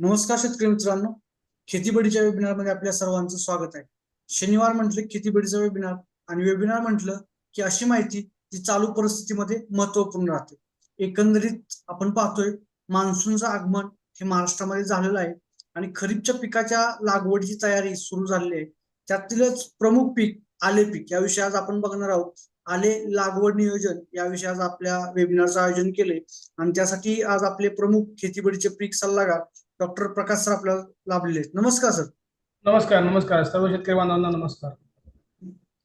नमस्कार शेतकरी मित्रांनो खेतीबडीच्या वेबिनारमध्ये आपल्या सर्वांचं स्वागत आहे. शनिवार म्हटलं खेतीबडीचं वेबिनार आणि वेबिनार म्हटलं की अशी माहिती जी चालू परिस्थितीमध्ये महत्त्वपूर्ण राहते. एकंदरीत आपण पाहतोय मान्सूनचं आगमन हे महाराष्ट्रामध्ये झालेलं आहे आणि खरीपच्या पिकाच्या लागवडीची तयारी सुरू झालेली आहे. त्यातीलच प्रमुख पीक आले पीक याविषयी आज आपण बघणार आहोत. आले लागवड नियोजन याविषयी आज आपल्या वेबिनारचं आयोजन केले आणि त्यासाठी आज आपले प्रमुख खेतीबडीचे पीक सल्लागार डॉक्टर प्रकाश सर आपल्याला लाभलेले आहेत. नमस्कार सर. नमस्कार नमस्कार. सर्व शेतकरी बांधवांना नमस्कार.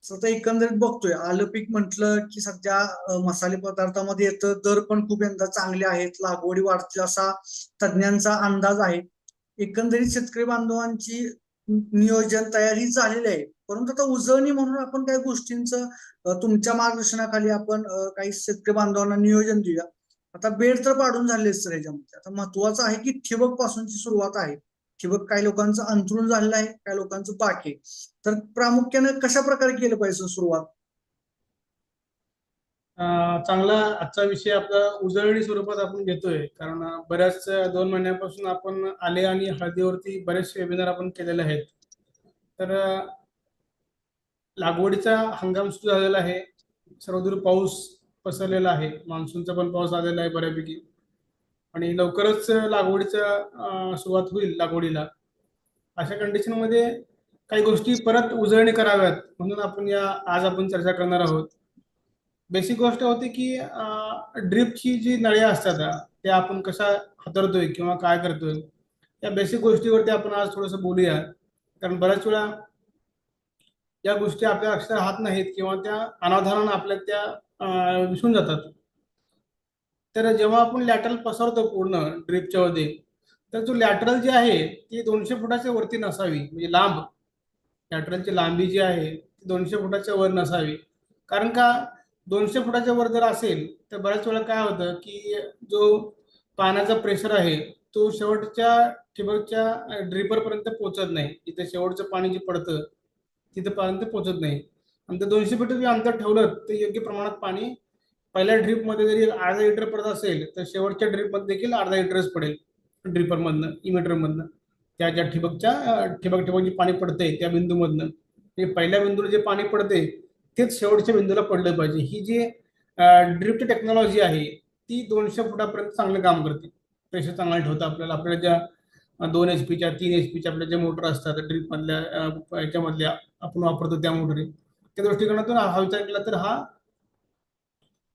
सध्या एकंदरीत बघतोय आलं पीक म्हटलं की सध्या मसाले पदार्थामध्ये येतं दर पण खूप यंदा चांगले आहेत लागवडी वाढतील असा तज्ञांचा अंदाज आहे. एकंदरीत शेतकरी बांधवांची नियोजन तयारी झालेली आहे परंतु आता उजळणी म्हणून आपण काही गोष्टींचं तुमच्या मार्गदर्शनाखाली आपण काही शेतकरी बांधवांना नियोजन देऊया. आता बेड तर पाडून झाले सर याच्यामध्ये. आता महत्वाचं आहे की ठिबक पासूनची सुरुवात आहे. ठिबक काही लोकांचं अंतरून झालेलं आहे काही लोकांचं पाक आहे. तर प्रामुख्याने कशा प्रकारे केलं पाहिजे सुरुवात? चांगला आजचा विषय आपला उजळणी स्वरूपात आपण घेतोय. कारण बऱ्याच दोन महिन्यापासून आपण आले आणि हळदीवरती बरेचसे वेबिनार आपण केलेले आहेत. तर लागवडीचा हंगाम सुरू झालेला आहे. सर्वदूर पाऊस पसरलेला आहे. मान्सूनचा पण पाऊस आलेला आहे बऱ्यापैकी. आणि लवकरच लागवडीचा सुरुवात होईल लागवडीला. अशा कंडिशनमध्ये काही गोष्टी परत उजळणी कराव्यात म्हणून आपण या आज आपण चर्चा करणार आहोत. बेसिक गोष्ट होती की ड्रिपची जी नळ्या असतात त्या आपण कशा हाताळतोय किंवा काय करतोय या बेसिक गोष्टीवरती आपण आज थोडंसं बोलूया. कारण बऱ्याच वेळा या गोष्टी आपल्या अक्षर राहत नाहीत किंवा त्या अनावधानानं आपल्या त्या विसरून जातात. तर जेव्हा आपण लॅटरल पसरतो पूर्ण ड्रिपच्या मध्ये तर जो लॅटरल जे आहे ती दोनशे फुटाच्या वरती नसावी. म्हणजे लांब. लॅटरलची लांबी जी आहे ती दोनशे फुटाच्या वर नसावी. कारण का दोनशे फुटाच्या वर जर असेल तर बऱ्याच वेळा काय होतं की जो पाण्याचा प्रेशर आहे तो शेवटच्या ठिबकच्या ड्रिपरपर्यंत पोचत पोहोचत नाही. इथे शेवटचं पाणी जे पडतं तिथंपर्यंत पोहोचत नाही. आणि ते दोनशे फूट जे अंतर ठेवलं तर योग्य प्रमाणात पाणी पहिल्या ड्रिपमध्ये जरी अर्धा लिटर पडत असेल तर शेवटच्या ड्रिपमध्ये देखील अर्धा लिटरच पडेल. ड्रिपरमधनं इमिटरमधनं. त्या ज्या ठिबकच्या ठिबक ठिबक जे पाणी पडते त्या बिंदूमधनं. म्हणजे पहिल्या बिंदूला जे पाणी पडते तेच शेवटच्या बिंदूला पडलं पाहिजे. ही जी ड्रिपची टेक्नॉलॉजी आहे ती दोनशे फुटापर्यंत चांगलं काम करते. प्रेशर चांगलं ठेवतं आपल्याला. आपल्या ज्या दोन एच पीच्या तीन एच पीच्या आपल्या ज्या मोटर असतात ड्रिप मधल्या याच्यामधल्या आपण वापरतो त्या मोटरी. त्या दृष्टिकोनातून हा विचार केला तर हा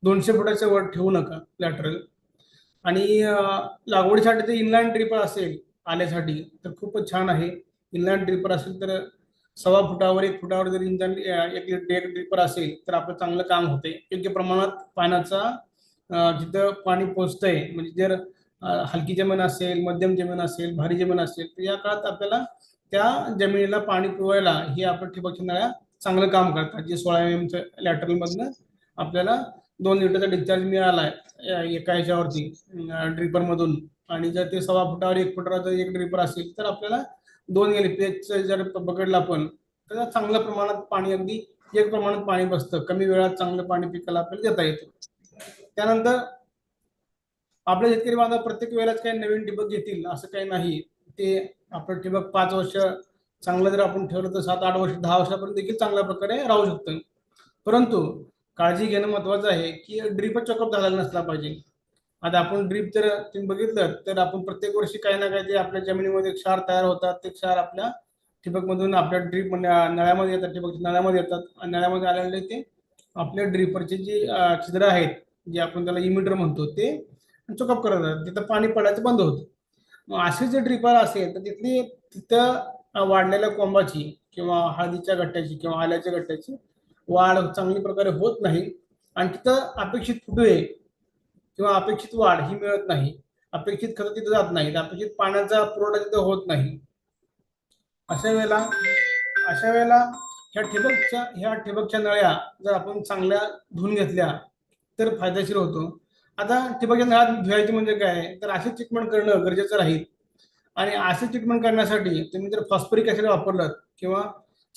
दोनशे फुटाच्या वर ठेवू नका लॅटरल आणि लागवडीसाठी ते इनलाईन ट्रिपर असेल आल्यासाठी तर खूपच छान आहे. इनलाईन ट्रिपर असेल तर सव्वा फुटावर एक फुटावर जर इंजन एक एक असेल तर आपलं चांगलं काम होते योग्य प्रमाणात पाण्याचा जिथं पाणी पोचतंय म्हणजे जर हलकी जमीन असेल मध्यम जमीन असेल भारी जमीन असेल तर या काळात आपल्याला त्या जमिनीला पाणी पुरवायला ही आपण ठिबक नळ्या चांगलं काम करतात. जे सोळा एम एमच्या लॅटरल मधनं आपल्याला दोन लिटरचा डिस्चार्ज मिळाला आहे एका याच्यावरती ड्रिपर मधून. आणि जर ते सव्वा फुटावर एक फुटावर जर एक ड्रिपर असेल तर आपल्याला दोन एल पी एच जर पकडलं आपण तर चांगल्या प्रमाणात पाणी अगदी एक प्रमाणात पाणी बसतं. कमी वेळात चांगलं पाणी पिकाला आपल्याला देता येतं. त्यानंतर आपले शेतकरी बांधव प्रत्येक वेळेलाच काही नवीन ठिबक घेतील असं काही नाही. ते आपलं ठिबक पाच वर्ष चांगलं जर आपण ठेवलं तर सात आठ वर्ष दहा वर्षापर्यंत देखील चांगल्या प्रकारे राहू शकतं परंतु काळजी घेणं महत्वाचं आहे की ड्रीपच चॉकअप झालेला नसला पाहिजे. आता आपण ड्रीप जर तुम्ही बघितलं तर आपण प्रत्येक वर्षी काही ना काही ते आपल्या जमिनीमध्ये क्षार तयार होतात. ते क्षार आपल्या ठिबकमधून आपल्या ड्रीप नळ्यामध्ये येतात ठिबक नळ्यामध्ये येतात. आणि नळ्यामध्ये आलेले ते आपल्या ड्रीपरचे जे छिद्र आहेत जे आपण त्याला इमिटर म्हणतो ते चोकअप करत तिथं पाणी पडायचं बंद होतं. मग असे जे ड्रिपर असेल तर तिथली तिथं वाढलेल्या कोंबाची किंवा हळदीच्या गट्ट्याची किंवा आल्याच्या गट्ट्याची वाढ चांगली प्रकारे होत नाही. आणि तिथं अपेक्षित फुटवे किंवा अपेक्षित वाढ ही मिळत नाही. अपेक्षित खतं तिथं जात नाहीत. अपेक्षित पाण्याचा पुरवठा तिथं होत नाही. अशा वेळेला अशा वेळेला ह्या ठिबकच्या ह्या ठिबकच्या नळ्या जर आपण चांगल्या धुवून घेतल्या तर फायदेशीर होतो. आता ठिबकच्या नळ्यात धुवायची म्हणजे काय? तर असे ट्रीटमेंट करणं गरजेचं राहील. आणि असे ट्रीटमेंट करण्यासाठी तुम्ही जर फॉस्फरिक ऍसिड वापरलं किंवा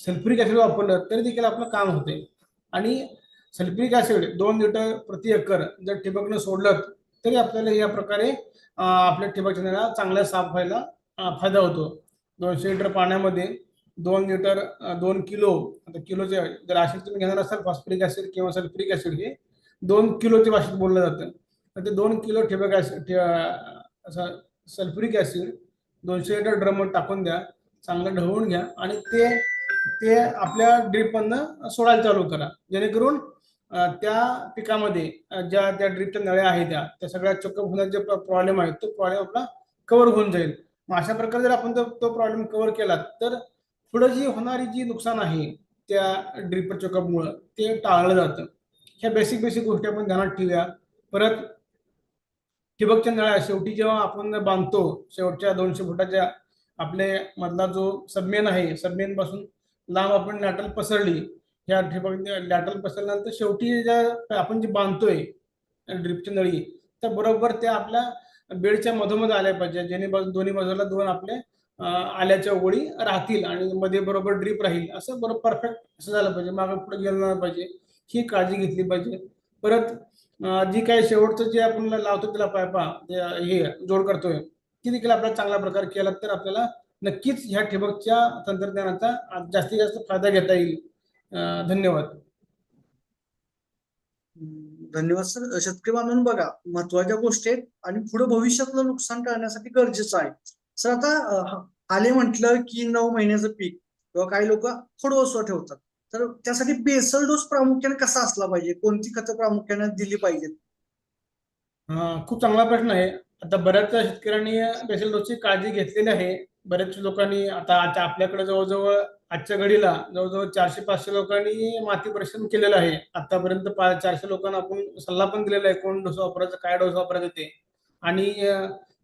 सल्फ्युरिक ऍसिड वापरलं तरी देखील आपलं काम होते. आणि सल्फ्युरिक ऍसिड दोन लिटर प्रति एकर जर ठिबकनं सोडलं तरी आपल्याला या प्रकारे आपल्या ठिबक नळ्या चांगल्या साफ व्हायला फायदा होतो. दोनशे लिटर पाण्यामध्ये दोन लिटर दोन किलो आता किलोचे जर असेल तुम्ही घेणार असाल फॉस्फरिक ऍसिड किंवा सल्फ्युरिक ऍसिड हे दोन किलोच्या भाषेत बोललं जातं. तर ते दोन किलो ठिबक ऍसिड सल्फ्रिक सल्फ्युरिक ऍसिड दोनशे लिटर ड्रम टाकून द्या चांगलं ढवळून घ्या आणि ते ते आपल्या ड्रीपमधनं सोडायला चालू करा. जेणेकरून त्या पिकामध्ये ज्या त्या ड्रीपच्या नळ्या आहेत त्या त्या सगळ्या चक्कप होण्याचे प्रॉब्लेम आहेत तो प्रॉब्लेम आपला कव्हर होऊन जाईल. मग अशा प्रकारे जर आपण तो- तो प्रॉब्लेम कव्हर केला तर पुढे जी होणारी जी नुकसान आहे त्या ड्रिपर चोकअपमुळं ते टाळलं जातं. ह्या बेसिक बेसिक गोष्टी आपण ध्यानात ठेवूया. परत ठिबकच्या नळ्या शेवटी जेव्हा आपण बांधतो शेवटच्या दोनशे फुटाच्या आपले मधला जो सबमेन आहे सबमेन पासून लांब आपण लॅटल पसरली ह्या ठिबक लॅटल पसरल्यानंतर शेवटी ज्या आपण जे बांधतोय ड्रिपची नळी तर बरोबर त्या आपल्या बेडच्या मधोमध आल्या पाहिजे. जेणे बाजू दोन्ही बाजूला दोन आपले आल्याच्या ओळी राहतील आणि मध्ये बरोबर ड्रीप राहील. असं बरोबर परफेक्ट असं झालं पाहिजे. मागे पुढे गेलं नाही पाहिजे. ही काळजी घेतली पाहिजे. परत जी काय शेवटचं जे आपण लावतो त्याला पायपा हे जोड करतोय ती देखील आपल्याला चांगल्या प्रकारे केला तर आपल्याला नक्कीच ह्या ठिबकच्या तंत्रज्ञानाचा जास्तीत जास्त फायदा घेता येईल. धन्यवाद. धन्यवाद सर. शेतकरी बांधून बघा महत्त्वाच्या गोष्टी आहेत आणि पुढे भविष्यातलं नुकसान टाळण्यासाठी गरजेचं आहे. सर आता आले म्हटलं की नऊ महिन्याचं पीक किंवा काही लोक खोडवसवा ठेवतात. तर त्यासाठी बेसल डोस प्रामुख्याने कसा असला पाहिजे? कोणती खतं प्रामुख्याने दिली पाहिजेत? खूप चांगला प्रश्न आहे. आता बऱ्याच शेतकऱ्यांनी बेसल डोसची काळजी घेतलेली आहे. बऱ्याच लोकांनी आता आता आपल्याकडे जवळजवळ आजच्या घडीला जवळजवळ चारशे पाचशे लोकांनी माती परीक्षण केलेलं आहे. आतापर्यंत चारशे लोकांना आपण सल्ला पण दिलेला आहे कोण डोस वापरायचा काय डोस वापरायचा ते. आणि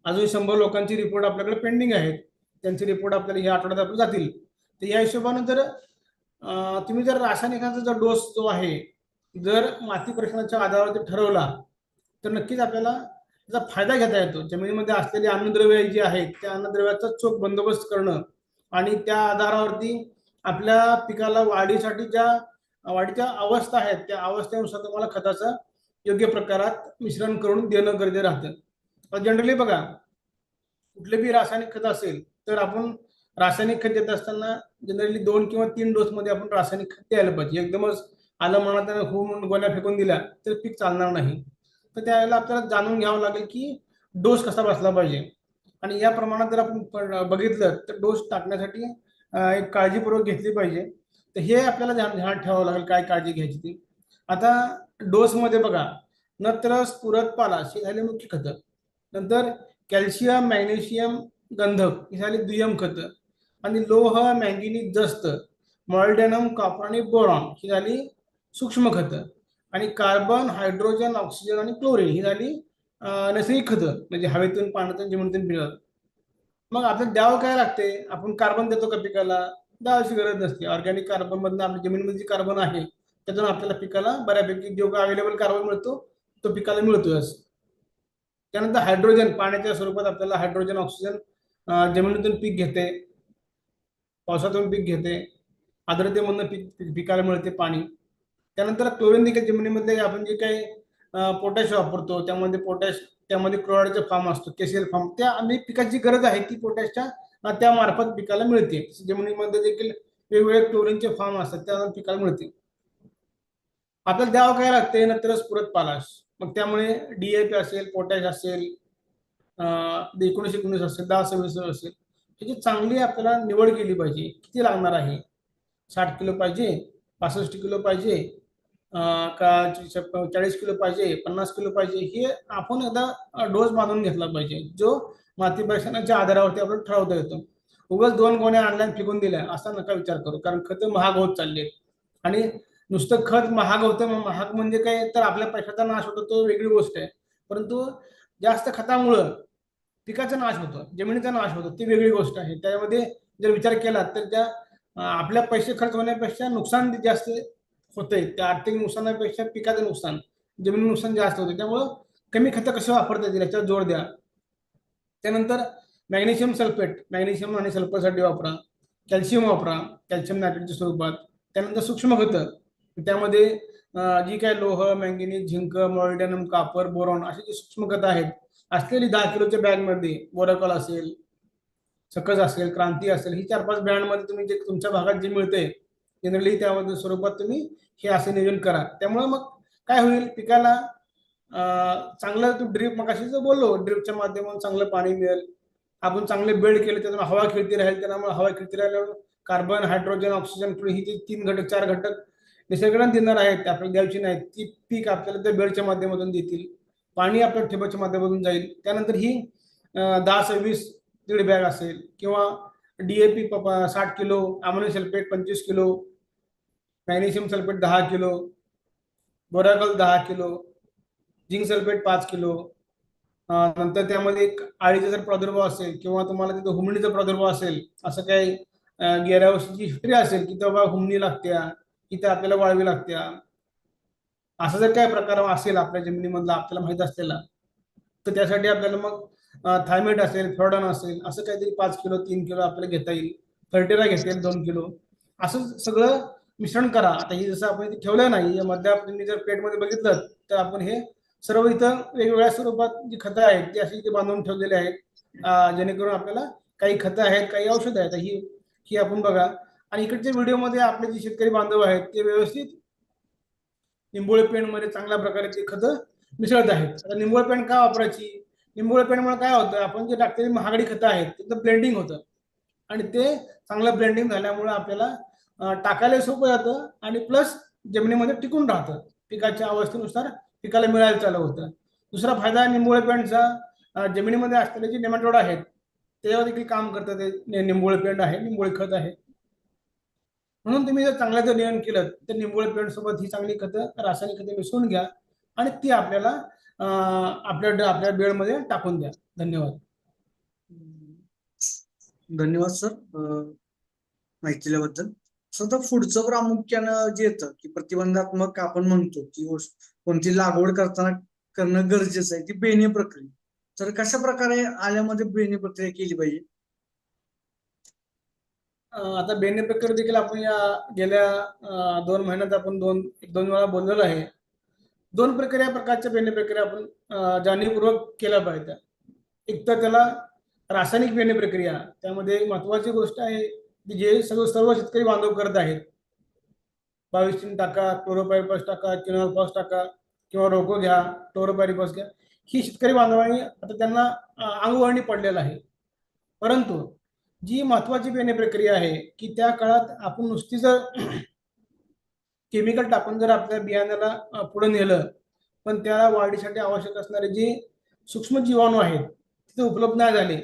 अजून शंभर लोकांची रिपोर्ट आपल्याकडे पेंडिंग आहेत. त्यांचे रिपोर्ट आपल्याला या आठवड्यात आपल्याला जातील. तर या हिशोबानं जर तुम्ही जर रासायनिकांचा जो डोस जो आहे जर माती परीक्षणाच्या आधारावरती ठरवला तर नक्कीच आपल्याला त्याचा फायदा घेता येतो. जमिनीमध्ये असलेली अन्नद्रव्य जी आहेत त्या अन्नद्रव्याचा चोख बंदोबस्त करणं आणि त्या आधारावरती आपल्या पिकाला वाढीसाठी ज्या वाढीच्या अवस्था आहेत त्या अवस्थेनुसार तुम्हाला खताचं योग्य प्रकारात मिश्रण करून देणं गरजेचं राहतं. जनरली बघा कुठले बी रासायनिक खत असेल तर आपण रासायनिक खत देत असताना जनरली दोन किंवा तीन डोस मध्ये आपण रासायनिक खत द्यायला पाहिजे. एकदमच आलं मनात होऊन गोण्या फेकून दिल्या तर पीक चालणार नाही. तर त्यावेळेला आपल्याला जाणून घ्यावं लागेल की डोस कसा बसला पाहिजे. आणि या प्रमाणात जर आपण बघितलं तर डोस टाकण्यासाठी एक काळजीपूर्वक घेतली पाहिजे. तर हे आपल्याला ध्यान ध्यान ठेवावं लागेल काय काळजी घ्यायची ती. आता डोसमध्ये बघा नत्र स्फुरत पाला हे झाले मुख्य खतं. नंतर कॅल्शियम मॅग्नेशियम गंधक हे झाले दुय्यम खतं. आणि लोह मॅंगनीज जस्त मॉल्डेनम कॉपर आणि बोरॉन ही झाली सूक्ष्म खतं. आणि कार्बन हायड्रोजन ऑक्सिजन आणि क्लोरीन ही झाली नैसर्गिक खतं. म्हणजे हवेतून पाण्यातून जमिनीतून मिळत मग आपल्याला द्यावं काय लागते? आपण कार्बन देतो का पिकाला? द्यावाची गरज नसते. ऑर्गॅनिक कार्बन मधनं आपल्या जमिनीमध्ये जे कार्बन आहे त्यातून आपल्याला पिकाला बऱ्यापैकी जो अवेलेबल कार्बन मिळतो तो पिकाला मिळतोच त्यानंतर हायड्रोजन पाण्याच्या स्वरूपात आपल्याला हायड्रोजन ऑक्सिजन जमिनीतून पीक घेते. पावसातून पीक घेते आर्द्रतेमधनं पीक पिकाला मिळते पाणी. त्यानंतर क्लोरीन देखील जमिनीमध्ये आपण जे काही पोटॅश वापरतो त्यामध्ये पोटॅश त्यामध्ये क्लोराईडचा फॉर्म असतो केसीएल फॉर्म त्या आम्ही पिकाची गरज आहे ती पोटॅशच्या अं, त्या मार्फत पिकाला मिळते. जमिनीमध्ये देखील वेगवेगळे क्लोरीनचे फॉर्म असतात त्या पिकाला मिळते. आपल्याला द्यावं काय लागते? नंतरच पुरत पालाश मग त्यामुळे डीएपी असेल पोटॅश असेल एकोणीसशे एकोणीस एकोणीस असेल दहा सव्वीस असेल. ह्याची चांगली आपल्याला निवड केली पाहिजे. किती लागणार आहे? साठ किलो पाहिजे पासष्ट किलो पाहिजे का चाळीस किलो पाहिजे पन्नास किलो पाहिजे हे आपण एकदा डोस बांधून घेतला पाहिजे. जो माती परीक्षणाच्या आधारावरती आपल्याला ठरवता येतो. उगाच दोन गोण्या ऑनलाईन फेकून दिल्या असा नका विचार करू. कारण खत महाग होत चालली आणि नुसतं खत महाग होतं महाग म्हणजे काय? तर आपल्या पैशाचा नाश होतो तो वेगळी गोष्ट आहे. परंतु जास्त खतामुळं पिकाचा नाश होतो जमिनीचा नाश होतो ती वेगळी गोष्ट आहे. त्यामध्ये जर विचार केला तर त्या आपल्या पैसे खर्च होण्यापेक्षा नुकसान जास्त होतंय. त्या आर्थिक नुकसानापेक्षा पिकाचं नुकसान जमिनी नुकसान जास्त होते त्यामुळं कमी खतं कसं वापरता येतील याच्यावर जोर द्या. त्यानंतर मॅग्नेशियम सल्फेट मॅग्नेशियम आणि सल्फरसाठी वापरा. कॅल्शियम वापरा कॅल्शियम नायट्रेटच्या स्वरूपात. त्यानंतर सूक्ष्म खतं त्यामध्ये जी काय लोह manganese zinc molybdenum copper boron अशी जी सूक्ष्म खतं आहेत असलेली दहा किलोच्या बॅगमध्ये बोराकॉल असेल सकस असेल क्रांती असेल ही चार पाच ब्रँडमध्ये तुम्ही जे तुमच्या भागात जे मिळते जनरली त्यामध्ये स्वरूपात तुम्ही हे असे नियोजन करा. त्यामुळे मग काय होईल पिकाला चांगलं तू ड्रीप मग जो बोललो ड्रीपच्या माध्यमातून चांगलं पाणी मिळेल. आपण चांगले बेड केले त्यातून हवा खेळती राहील त्यामुळे हवा खेळती राहिल्यावर कार्बन हायड्रोजन ऑक्सिजन फ्लुइड ही जी तीन घटक चार घटक निसर्गाने देणार आहेत ते आपल्याला द्यायची नाहीत ती पीक आपल्याला त्या बेडच्या माध्यमातून देतील. पाणी आपल्या ठिबकच्या माध्यमातून जाईल. त्यानंतर ही दहा सव्वीस दीड बॅग असेल किंवा डीएपी साठ किलो अमोनियम सल्फेट पंचवीस किलो मॅग्नेशियम सल्फेट दहा किलो बोराकल दहा किलो झिंक सल्फेट पाच किलो. नंतर त्यामध्ये एक आळीचा जर प्रादुर्भाव असेल किंवा तुम्हाला तिथं हुमणीचा प्रादुर्भाव असेल असं काही गेल्या वर्षीची हिस्ट्री असेल की तेव्हा हुमणी लागत्या इथं आपल्याला वाळवी लागत्या. असं जर काय प्रकार असेल आपल्या जमिनीमधला आपल्याला माहीत असलेला तर त्यासाठी आपल्याला मग थायमेट असेल फ्रॉडन असेल असं काहीतरी पाच किलो तीन किलो आपल्याला घेता येईल. फर्टेरा घेता येईल दोन किलो. असं सगळं मिश्रण करा. आता हे जसं आपण इथे ठेवलं नाही या तुम्ही जर प्लेटमध्ये बघितलं तर आपण हे सर्व इथं वेगवेगळ्या स्वरूपात जी खतं आहेत ती अशी इथे बांधून ठेवलेली आहेत. जेणेकरून आपल्याला काही खतं आहेत काही औषधं आहेत. ही ही आपण बघा. आणि इकडच्या व्हिडिओमध्ये आपले जे शेतकरी बांधव आहेत ते व्यवस्थित निंबोळी पेंडमध्ये चांगल्या प्रकारचे खत खतं मिसळत आहेत. आता निंबोळी पेंट का वापरायची? निंबोळी पेंडमुळे काय होतं? आपण जे टाकलेली महागडी खतं आहेत. तिथं ब्लेंडिंग होतं. आणि ते चांगलं ब्लेंडिंग झाल्यामुळे आपल्याला टाकायला सोपं जातं आणि प्लस जमिनीमध्ये टिकून राहतं. पिकाच्या अवस्थेनुसार पिकाला मिळायला चालू होतं. दुसरा फायदा निंबोळी पेंटचा जमिनीमध्ये असलेले जे नेमाटोड आहेत त्याच्यावर देखील काम करतं ते निंबोळे निंबोळी आहे निंबोळी खत आहे. म्हणून तुम्ही जर चांगलं जर केलं तर निंबोळ पेंड सोबत ही चांगली खतं रासायनिक खते मिसळून घ्या आणि ती आपल्याला आपल्या आपल्या बेडमध्ये टाकून द्या. धन्यवाद. धन्यवाद सर माहिती दिल्याबद्दल सध्या पुढचं प्रामुख्यानं जे येतं की प्रतिबंधात्मक आपण म्हणतो की गोष्ट कोणती लागवड करताना करणं गरजेचं आहे ती बेणे प्रक्रिया. तर कशा प्रकारे आल्यामध्ये बेणे प्रक्रिया केली पाहिजे? आता बेनेपेकर देखील आपण या गेल्या दोन महिन्यात आपण दोन एक दोन वेळा बोललेलो आहे. दोन प्रक्रिया प्रकारच्या बेने प्रक्रिया आपण जाणीवपूर्वक केल्या पाहिजे एक तर त्याला रासायनिक बेने प्रक्रिया त्यामध्ये महत्वाची गोष्ट आहे की जे सर्व सर्व शेतकरी बांधव करत आहेत. बावीस तीन टाका क्लोरोपायरिपास टाका किनोलफॉस टाका किंवा रोको घ्या क्लोरोपायरिपास घ्या. ही शेतकरी बांधवांनी आता त्यांना अंगवळणी पडलेलं आहे. परंतु जी महत्वाची बेने प्रक्रिया आहे की त्या काळात आपण नुसती जर केमिकल टाकून जर आपल्या बियाण्याला पुढे नेलं पण त्या वाढीसाठी आवश्यक असणारे जे सूक्ष्म जीवाणू आहेत तिथे उपलब्ध नाही झाले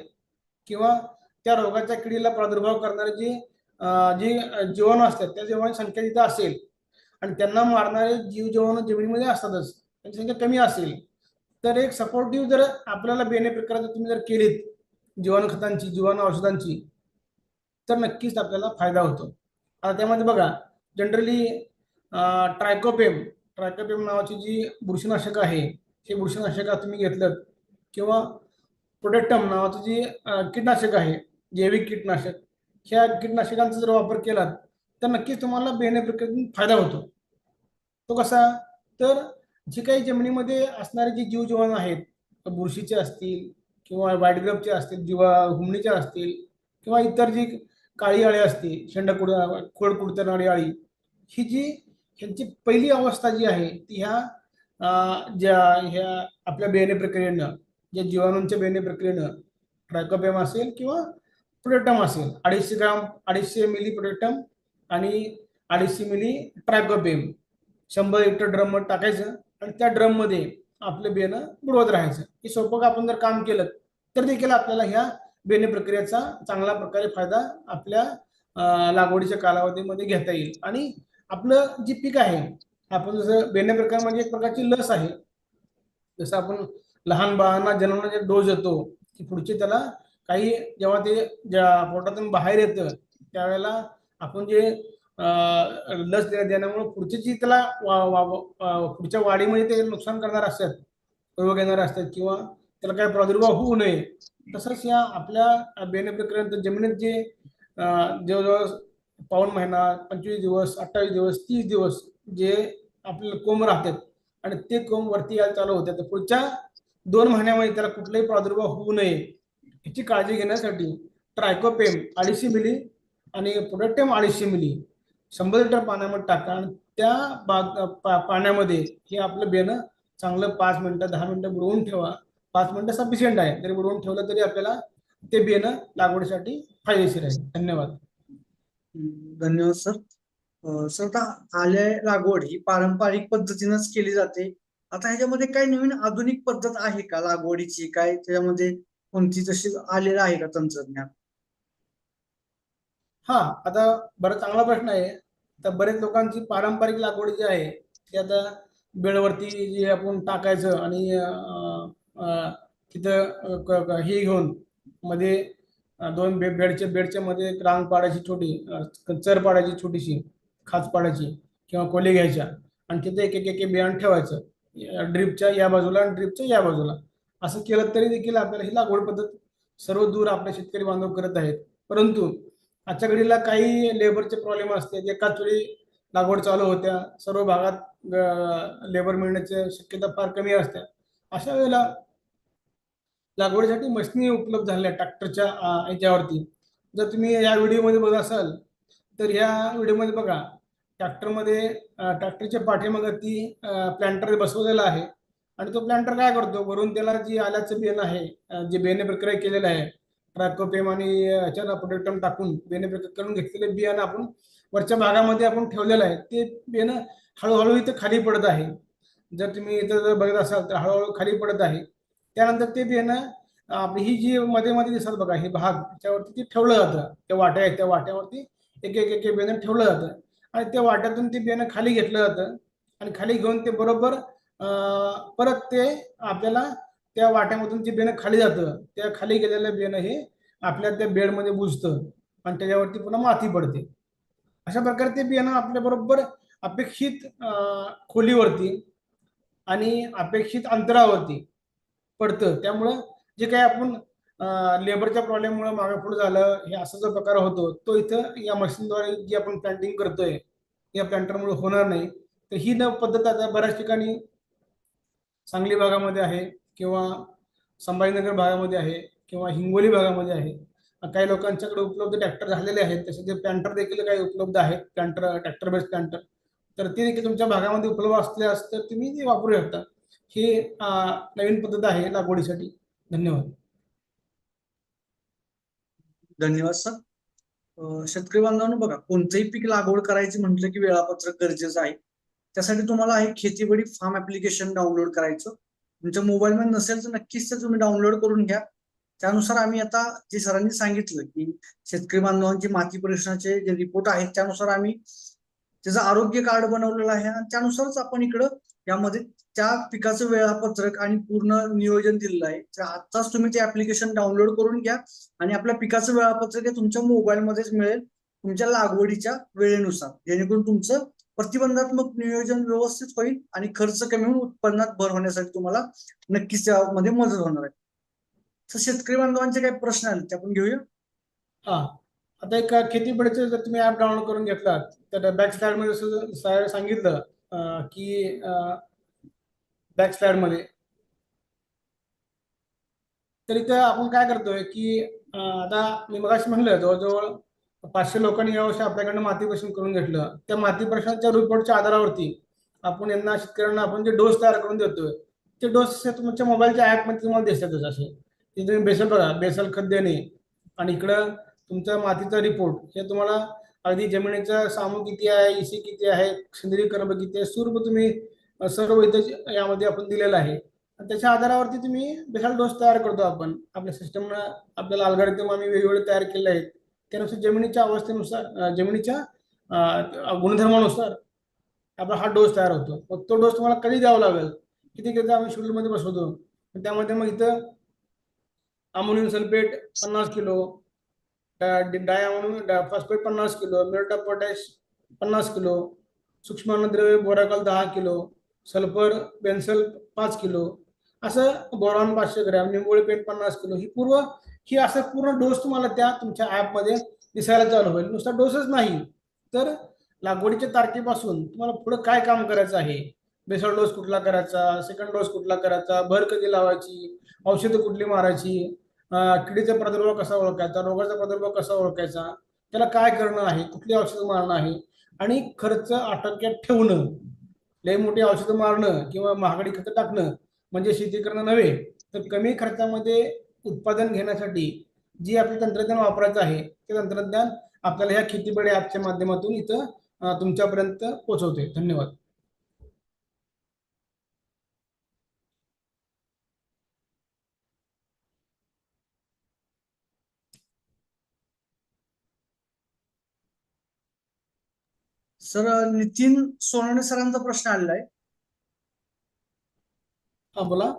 किंवा त्या रोगाच्या किडीला प्रादुर्भाव करणारे जे जे जीवाणू असतात त्या जीवाणूची संख्या तिथे असेल आणि त्यांना मारणारे जीव जीवाणू जमिनीमध्ये असतातच त्यांची संख्या कमी असेल तर एक सपोर्टिव्ह जर आपल्याला बेने प्रकार जर तुम्ही जर केलीत जीवाणू खतांची जीवाणू औषधांची तर नक्कीच आपल्याला फायदा होतो. आता त्यामध्ये बघा जनरली ट्रायकोपेम ट्रायकोपेम नावाची जी बुरशीनाशक आहे हे बुरशीनाशक तुम्ही घेतलं किंवा प्रोटेक्टम नावाचं जी कीटनाशक आहे जैविक कीटनाशक ह्या कीटनाशकांचा जर वापर केला तर नक्कीच तुम्हाला बेने प्रक्रियेतून फायदा होतो. तो कसा? तर जे काही जमिनीमध्ये असणारे जे जीवजीवाणू आहेत बुरशीचे असतील किंवा वाईटग्रबचे असतील जीवा हुमणीच्या असतील किंवा इतर जी काळी अळी असते शेंडकुड खोड कुडतरणारी अळी ही जी ह्यांची पहिली अवस्था जी आहे ती ह्या ज्या ह्या आपल्या बेने प्रक्रियेनं ज्या जीवाणूंच्या बेने प्रक्रियेनं ट्रायकोपेम असेल किंवा प्रोटेक्टम असेल अडीचशे ग्राम अडीचशे मिली प्रोटेक्टम आणि अडीचशे मिली ट्रायकोपेम. शंभर लिटर ड्रम टाकायचं आणि त्या ड्रममध्ये आपलं बेनं बुडवत राहायचं. हे सोपं आपण जर काम केलं तर देखील आपल्याला ह्या बेने प्रक्रियेचा चांगल्या प्रकारे फायदा आपल्या लागवडीच्या कालावधीमध्ये घेता येईल. आणि आपलं जे पीक आहे आपण जसं बेने प्रकार म्हणजे एक प्रकारची लस आहे. जसं आपण लहान बाळांना जन्माला जे डोस येतो की पुढचे त्याला काही जेव्हा ते ज्या पोटातून बाहेर येतं त्यावेळेला आपण जे लस देण्यात देण्यामुळे पुढची जी त्याला वा- वा- पुढच्या वाढीमध्ये ते नुकसान करणार असतात रोग येणार असतात किंवा त्याला काय प्रादुर्भाव होऊ नये तसंच या आपल्या बेने प्रक्रियेनंतर जमिनीत जे जवळजवळ पाऊण महिना पंचवीस दिवस अठ्ठावीस दिवस तीस दिवस जे आपल्याला कोंब राहतात आणि ते कोंब वरती यायला चालू होतात पुढच्या दोन महिन्यामध्ये त्याला कुठलाही प्रादुर्भाव होऊ नये याची काळजी घेण्यासाठी ट्रायकोपेम अडीचशे मिली आणि प्रोडक्टेम अडीचशे मिली शंभर लिटर पाण्यामध्ये टाका आणि त्या बाग पा- पाण्यामध्ये हे आपलं बेणं चांगलं पाच मिनिटं दहा मिनिटं बुडवून ठेवा. पाच मिनिटं सफिशियंट आहे. तरी बुडवून ठेवलं तरी आपल्याला ते बेणं लागवडीसाठी फायदेशीर आहे. धन्यवाद. धन्यवाद सर. सर आता आले लागवड ही पारंपरिक पद्धतीनंच केली जाते. आता ह्याच्यामध्ये काही नवीन आधुनिक पद्धत आहे का लागवडीची? काय त्याच्यामध्ये कोणती तशी आलेलं आहे का तंत्रज्ञान? हा आता बरं चांगला प्रश्न आहे. तर बरेच लोकांची पारंपरिक लागवड जी आहे ती आता बेडवरती जे आपण टाकायचं आणि तिथं हे घेऊन मध्ये दोन बे बेडच्या बेडच्या मध्ये रांग पाडायची छोटी चर पाडायची छोटीशी खाच पाडायची किंवा कोली घ्यायच्या आणि तिथे एक एक एक बियाणं ठेवायचं. ड्रिपच्या या बाजूला आणि ड्रिपच्या या बाजूला. असं केलं तरी देखील आपल्याला ही लागवड पद्धत सर्व दूर आपले शेतकरी बांधव करत आहेत. परंतु आजच्या घडीला काही लेबरचे प्रॉब्लेम असते एकाच वेळी लागवड चालू होत्या. सर्व भागात लेबर मिळण्याची शक्यता फार कमी असते. अशा वेळेला लागवडीसाठी मशिनी उपलब्ध झाल्या ट्रॅक्टरच्या याच्यावरती. जर तुम्ही या व्हिडिओमध्ये बघत असाल तर ह्या व्हिडिओमध्ये बघा. ट्रॅक्टरमध्ये ट्रॅक्टरच्या पाठीमागे ती प्लॅन्टर बसवलेला आहे. आणि तो प्लॅन्टर काय करतो? वरून त्याला जी आल्याचं बेन आहे जे बेने प्रक्रिया केलेलं आहे ट्रॅकोपेम आणि ह्याच्यात प्रोडक्टम टाकून बेने प्रक्रिया करून घेतलेले बियाणं आपण वरच्या भागामध्ये आपण ठेवलेलं आहे. ते बियाणं हळूहळू इथं खाली पडत आहे. जर तुम्ही इथं जर बघत असाल तर हळूहळू खाली पडत आहे. त्यानंतर ते बियाणं आपली ही जी मध्ये मध्ये दिसत बघा हे भाग त्याच्यावरती ते ठेवलं जातं. त्या वाट्या आहेत त्या वाट्यावरती एक एक एक एक बियाणं ठेवलं जातं. आणि त्या वाट्यातून ते बियाणं खाली घेतलं जातं. आणि खाली घेऊन ते बरोबर परत ते आपल्याला त्या वाट्यामधून ते बियाणं खाली जातं त्या खाली गेलेलं बियाणं हे आपल्या त्या बेडमध्ये बुजतं आणि त्याच्यावरती पुन्हा माती पडते. अशा प्रकारे ते बियाणं आपल्या बरोबर अपेक्षित खोलीवरती आणि अपेक्षित अंतरावरती पडतं. त्यामुळं जे काही आपण लेबरच्या प्रॉब्लेममुळे मागे पुढे झालं हे असा जो प्रकार होतो तो इथं या मशीनद्वारे जी आपण प्लांटिंग करतोय या प्लांटरमुळे होणार नाही. तर ही न पद्धत आता बऱ्याच ठिकाणी सांगली भागामध्ये आहे. किंवा संभाजीनगर भागामध्ये आहे किंवा हिंगोली भागामध्ये आहे काही लोकांच्याकडे उपलब्ध ट्रॅक्टर झालेले आहेत तसे ते प्लॅन्टर देखील काही उपलब्ध आहेत प्लॅन्टर ट्रॅक्टर बेस्ड प्लॅन्टर तर ते देखील तुमच्या भागामध्ये उपलब्ध असल्यास तर तुम्ही ते वापरू शकता. ही नवीन पद्धत आहे लागवडीसाठी. धन्यवाद. धन्यवाद सर. शेतकरी बांधवांनो बघा कोणतंही पीक लागवड करायची म्हटलं की वेळापत्रक गरजेचं आहे. त्यासाठी तुम्हाला हे खेतीबडी फार्म ऍप्लिकेशन डाउनलोड करायचं. तुमच्या मोबाईल मध्ये नसेल तर नक्कीच ते तुम्ही डाउनलोड करून घ्या. त्यानुसार आम्ही आता जे सरांनी सांगितलं की शेतकरी बांधवांचे माती परीक्षणाचे जे रिपोर्ट आहेत त्यानुसार आम्ही त्याचं आरोग्य कार्ड बनवलेलं आहे आणि त्यानुसारच आपण इकडं यामध्ये त्या पिकाचं वेळापत्रक आणि पूर्ण नियोजन दिलेलं आहे. तर आताच तुम्ही ते ऍप्लिकेशन डाउनलोड करून घ्या आणि आपल्या पिकाचं वेळापत्रक हे तुमच्या मोबाईलमध्येच मिळेल तुमच्या लागवडीच्या वेळेनुसार. जेणेकरून तुमचं प्रतिबंधात्मक नियोजन व्यवस्थित होईल आणि खर्च कमी होऊन उत्पन्नात भर होण्यासाठी तुम्हाला नक्कीच त्यामध्ये मदत होणार आहे. तर शेतकरी बांधवांचे काही प्रश्न आले ते आपण घेऊया. हा. आता एक खेतीपडीचं जर तुम्ही ऍप डाउनलोड करून घेतलात तर बॅक स्लाइडमध्ये जसं सांगितलं की बॅक स्लाइडमध्ये. तर इथं आपण काय करतोय की आता मी मगाशी म्हणलं जवळजवळ पाचशे लोकांनी यावर्षी आपल्याकडनं माती परीक्षण करून घेतलं. त्या माती परीक्षणाच्या रिपोर्टच्या आधारावरती आपण यांना शेतकऱ्यांना आपण जे डोस तयार करून देतोय ते डोस तुमच्या मोबाईलच्या ऍपमध्ये तुम्हाला दिसतातच असे. ते तुम्ही बेसल बघा बेसल खत देणे आणि इकडं तुमचा मातीचा रिपोर्ट हे तुम्हाला अगदी जमिनीचा सामू किती आहे इसी किती आहे सेंद्रिय कर्ब किती आहे सूर्ब तुम्ही सर्व इथं यामध्ये आपण दिलेलं आहे. आणि त्याच्या आधारावरती तुम्ही बेसाल डोस तयार करतो आपण. आपल्या सिस्टमनं आपल्याला अल्गोरिदम आम्ही वेगवेगळे तयार केले आहेत. त्यानुसार जमिनीच्या अवस्थेनुसार जमिनीच्या गुणधर्मानुसार आपला हा डोस तयार होतो. मग तो डोस तुम्हाला कधी द्यावा लागेल? किती किती आम्ही शेड्यूलमध्ये बसवतो? त्यामध्ये मग इथं अमोनियम सल्फेट पन्नास किलो डायअमोनियम फॉस्फेट पन्नास किलो म्युरेट पोटॅश पन्नास किलो सूक्ष्म अन्नद्रव्य दहा किलो सल्फर बेन्सल पाच किलो असं बोरॉन पाचशे ग्रॅम निंबोळी पेंट पन्नास किलो ही पूर्व ही असं पूर्ण डोस तुम्हाला त्या तुमच्या ॲपमध्ये दिसायला चालू होईल. नुसता डोसच नाही. तर लागवडीच्या तारखेपासून तुम्हाला पुढे काय काम करायचं आहे? बेसळ डोस कुठला करायचा? सेकंड डोस कुठला करायचा? भर कधी लावायची? औषधं कुठली मारायची? किडीचा प्रादुर्भाव कसा ओळखायचा? रोगाचा प्रादुर्भाव कसा ओळखायचा? त्याला काय करणं आहे? कुठली औषधं मारणं आहे? आणि खर्च आटोक्यात ठेवणं. लय मोठी औषधं मारणं किंवा महागडी खतं टाकणं म्हणजे शेती करणं नव्हे तर कमी खर्चामध्ये उत्पादन घेण्यासाठी जे आपलं तंत्रज्ञान वापरायचं आहे ते तंत्रज्ञान आपल्याला ह्या खेतीबडी ॲपच्या माध्यमातून इथं तुमच्यापर्यंत पोहोचवते. धन्यवाद. सर नितीन सोनवणे सरांचा प्रश्न आलेला आहे. हा बोला.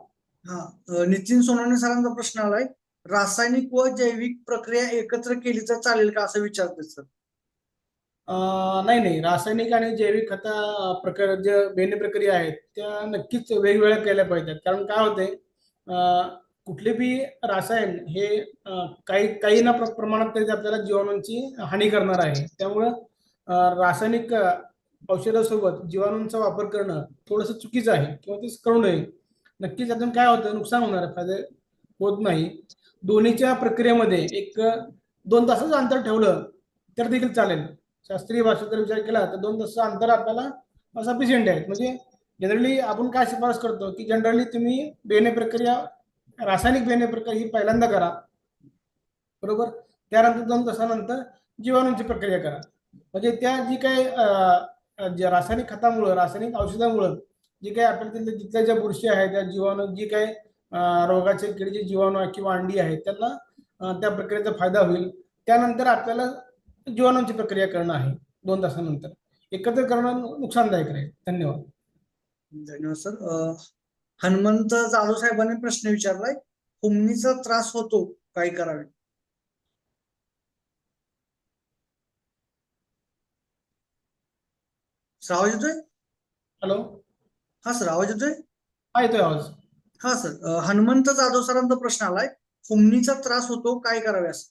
हा नितीन सोनवणे सरांचा प्रश्न आलाय. रासायनिक व जैविक प्रक्रिया एकत्र केली तर चालेल का असं विचारते सर? नाही नाही. रासायनिक आणि जैविक खता प्रकार जे बेन प्रक्रिया आहेत त्या नक्कीच वेगवेगळ्या केल्या पाहिजेत. कारण काय होते कुठले बी रासायन हे काही काही ना प्रमाणात तरी आपल्याला जीवाणूंची हानी करणार आहे. त्यामुळं रासायनिक औषधासोबत जीवाणूंचा वापर करणं थोडंसं चुकीचं आहे किंवा ते करू नये. नक्कीच त्यातून काय होतं? नुकसान होणार फायदे होत नाही. दोन्हीच्या प्रक्रियेमध्ये एक दोन तासाचं अंतर ठेवलं तर देखील चालेल. शास्त्रीय भाषेत जर विचार केला तर दोन तासाचं अंतर आपल्याला सफिशियंट आहे. म्हणजे जनरली आपण काय शिफारस करतो की जनरली तुम्ही बेने प्रक्रिया रासायनिक बेने प्रक्रिया ही पहिल्यांदा करा. बरोबर? त्यानंतर दोन तासानंतर जीवाणूंची प्रक्रिया करा. म्हणजे त्या जी काही रासायनिक खतामुळं रासायनिक औषधामुळं जी काही आपल्या तिथल्या तिथल्या ज्या बुरशी आहेत त्या जीवाणू जी काही रोगाचे किडीचे जीवाणू आहे किंवा अंडी आहेत त्यांना त्या प्रक्रियेचा फायदा होईल. त्यानंतर आपल्याला जीवाणूंची प्रक्रिया करणं आहे दोन तासानंतर. एकत्र करणं नुकसानदायक राहील. धन्यवाद. धन्यवाद सर. हनुमंत जाधव साहेबांनी प्रश्न विचारलाय हुमणीचा त्रास होतो काय करावे? आवाज येतोय? हॅलो. हा सर आवाज येतोय? हा येतोय आवाज. हा सर हनुमंत जाधव सरांचा प्रश्न आलाय. हुमणीचा त्रास होतो काय करावे असं?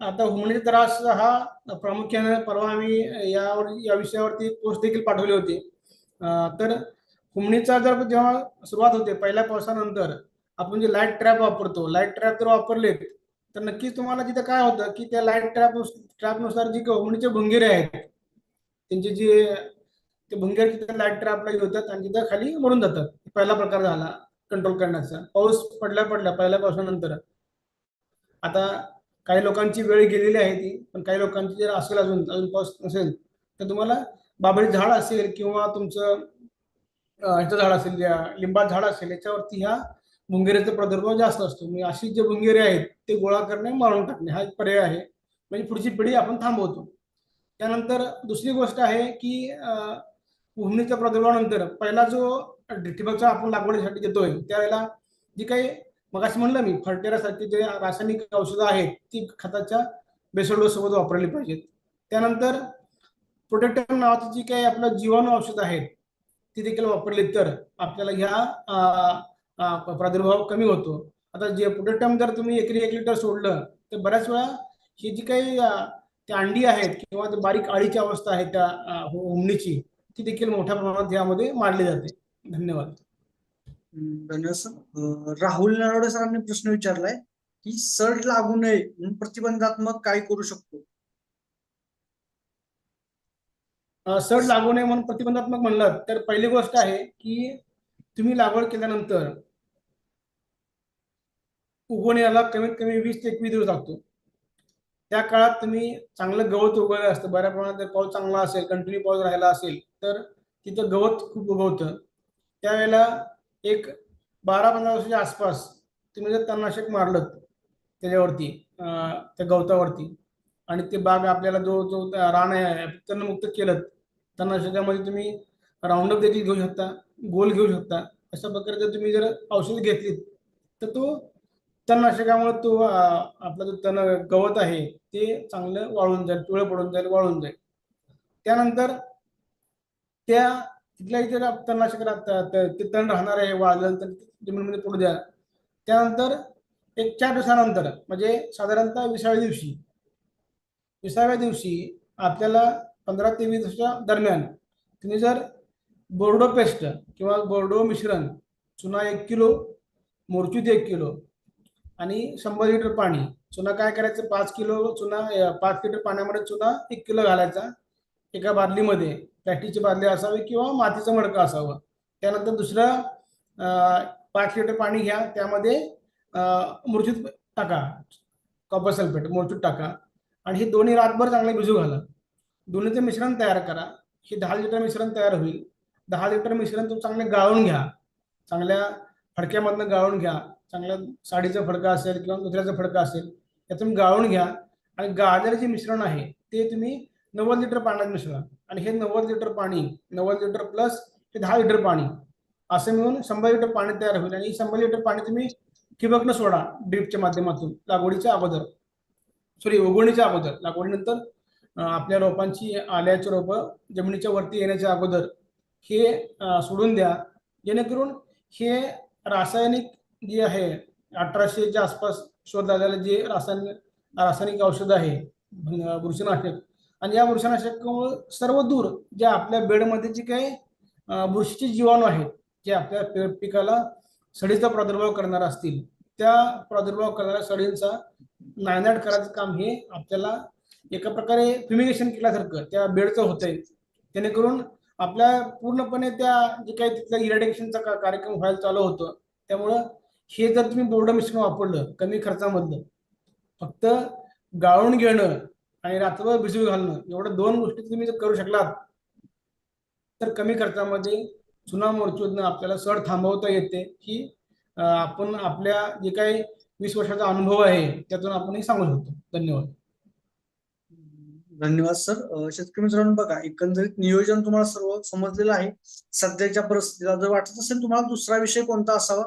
आता हुमणीचा त्रास हा प्रामुख्याने परवा आम्ही यावर या विषयावरती पोस्ट देखील पाठवली होती. तर हुमणीचा जर जेव्हा सुरुवात होते पहिल्या पावसानंतर आपण जे लाइट ट्रॅप वापरतो लाइट ट्रॅप जर वापरलेत तर नक्कीच तुम्हाला तिथं काय होतं की त्या लाइट ट्रॅप ट्रॅपनुसार जी हुमणीचे भुंगेरे आहेत त्यांचे जे ते भुंगेर तिथे लाइट ट्रॅपला होतात आणि तिथं खाली मरून जातात. पहिला प्रकार झाला कंट्रोल करण्याचा. पाऊस पडल्या पडल्या पहिल्या पावसानंतर. आता काही लोकांची वेळ गेलेली आहे ती पण काही लोकांची जर असेल अजून अजून पाऊस नसेल तर तुम्हाला बाबळी झाड असेल किंवा तुमचं ह्याचं झाड असेल ज्या लिंबाचं झाड असेल याच्यावरती ह्या भुंगेऱ्याचा प्रादुर्भाव जास्त असतो. म्हणजे अशी जे भुंगेरे आहेत ते गोळा करणे मारून टाकणे हा एक पर्याय आहे. म्हणजे पुढची पिढी आपण थांबवतो. त्यानंतर दुसरी गोष्ट आहे की उमणीच्या भुमणीच्या प्रादुर्भावानंतर पहिला जो ठिबकचा आपण लागवडीसाठी देतोय त्यावेळेला जी काही मग असं म्हणलं मी फर्टेरासारखी जे रासायनिक औषधं आहेत ती खताच्या बेसोडो सोबत वापरली पाहिजेत. त्यानंतर प्रोटेक्टर नावाची जी काही आपलं जीवाणू औषध आहेत ती देखील वापरली तर आपल्याला ह्या प्रादुर्भाव कमी होतो. आता जे प्रोटेक्टम जर तुम्ही एकरी एक लिटर सोडलं तर बऱ्याच वेळा ही जी काही त्या अंडी आहेत किंवा बारीक अळीची अवस्था आहे त्या होमणीची ती देखील मोठ्या प्रमाणात यामध्ये मारली जाते. धन्यवाद. धन्यवाद सर. राहुल नरवडे सरांनी प्रश्न विचारलाय की सड लागू नये म्हणून प्रतिबंधात्मक काय करू शकतो? सड लागू नये म्हणून प्रतिबंधात्मक म्हणलं तर पहिली गोष्ट आहे की तुम्ही लागवड केल्यानंतर उगवण याला कमीत कमी वीस ते एकवीस दिवस लागतो. त्या काळात तुम्ही चांगलं गवत उगवलं असतं. बऱ्या प्रमाणात जर पाऊस चांगला असेल कंटिन्यू पाऊस राहिला असेल तर तिथं गवत खूप उगवतं. त्यावेळेला एक बारा पंधरा वर्षाच्या आसपास तुम्ही जर तणनाशक मारलं त्याच्यावरती त्या गवतावरती आणि ते बाग आपल्याला जो जो त्या रान आहे तणमुक्त केलं तणनाशकामध्ये तुम्ही राऊंडअप देखील घेऊ शकता गोल घेऊ शकता. अशा प्रकारे जर तुम्ही जर औषध घेतली तर तो तणनाशकामुळे तो आपला जो तण गवत आहे ते चांगलं वाळून जाईल पिवळं पडून जाईल वाळून जाईल. त्यानंतर त्या तिथल्या इथे तणनाशक राहतात ते तण राहणार आहे वाळलं तर जमिनीमध्ये पडू द्या. त्यानंतर एक चार दिवसानंतर म्हणजे साधारणतः विसाव्या दिवशी विसाव्या दिवशी आपल्याला पंधरा ते वीस दिवसाच्या दरम्यान तुम्ही जर बोर्डो पेस्ट किंवा बोर्डो मिश्रण चुना एक किलो मोरचूत एक किलो आणि शंभर लिटर पाणी चुना काय करायचं? पाच किलो चुना पाच लिटर पाण्यामध्ये चुना एक किलो घालायचा. एका बादलीमध्ये प्लॅस्टिकची बादली असावी किंवा मातीचं मडकं असावं. त्यानंतर दुसरं पाच लिटर पाणी घ्या. त्यामध्ये अं, टाका. कॉपर सल्फेट मुरचूत टाका. आणि हे दोन्ही रातभर चांगले भिजू घाला. दोन्हीचं मिश्रण तयार करा. हे दहा लिटर मिश्रण तयार होईल. दहा लिटर मिश्रण तुम्ही चांगले गाळून घ्या. चांगल्या फडक्यामधनं गाळून घ्या. चांगल्या साडीचं फडका असेल किंवा दुसऱ्याचा फडका असेल त्यातून गाळून घ्या. आणि गाजर जे मिश्रण आहे ते तुम्ही नव्वद लिटर पाण्यात मिसळा. आणि हे नव्वद लिटर पाणी नव्वद लिटर प्लस हे दहा लिटर पाणी असं मिळून शंभर लिटर पाणी तयार होईल. आणि शंभर लिटर पाणी तुम्ही ठिबकनं सोडा ड्रिपच्या माध्यमातून लागवडीच्या अगोदर. सॉरी उगवणीच्या अगोदर. लागवडीनंतर आपल्या रोपांची आल्याची रोपं जमिनीच्या वरती येण्याच्या अगोदर हे सोडून द्या. जेणेकरून हे रासायनिक जे आहे अठराशेच्या आसपास शोध लागलेलं जे रासायनिक रासायनिक औषध आहे बुरशीनाशक आणि या बुरशीनाशकामुळे सर्व दूर ज्या आपल्या बेडमध्ये जे काही बुरशीचे जीवाणू आहेत जे आपल्या पिकाला सडीचा प्रादुर्भाव करणार असतील त्या प्रादुर्भाव करणाऱ्या सडींचा नायनाट करायचं काम हे आपल्याला एका प्रकारे फ्युमिगेशन केल्यासारखं त्या बेडचं होतंय. जेणेकरून आपल्या पूर्णपणे त्या जे काही तिथल्या इरेडिकेशनचा कार्यक्रम व्हायला चालू होतं त्यामुळं हे जर तुम्ही बोर्ड मिश्रण वापरलं कमी खर्चामधलं फक्त गाळून घेणं आणि रात्रभर भिजू घालणं. एवढ्या दोन गोष्टी तुम्ही जर करू शकलात तर कमी खर्चामध्ये चुना मोर्चूदनं आपल्याला सड थांबवता येते. ही आपण आपल्या जे काही वीस वर्षाचा अनुभव आहे त्यातून आपण हे सांगू शकतो. धन्यवाद. धन्यवाद सर. शेतकरी मित्रांनो बघा एकंदरीत नियोजन तुम्हाला सर्व समजलेलं आहे. सध्याच्या परिस्थितीला जर वाटत असेल तुम्हाला दुसरा विषय कोणता असावा?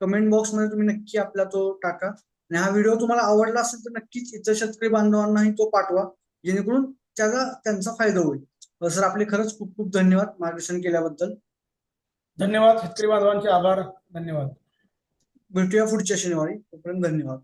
कमेंट बॉक्समध्ये तुम्ही नक्की आपला तो टाका. आणि हा व्हिडिओ तुम्हाला आवडला असेल तर नक्कीच इतर शेतकरी बांधवांनाही तो पाठवा जेणेकरून त्याचा त्यांचा फायदा होईल. सर आपले खरंच खूप खूप धन्यवाद मार्गदर्शन केल्याबद्दल. धन्यवाद. शेतकरी बांधवांचे आभार. धन्यवाद. भेटूया पुढच्या शनिवारी. तोपर्यंत धन्यवाद.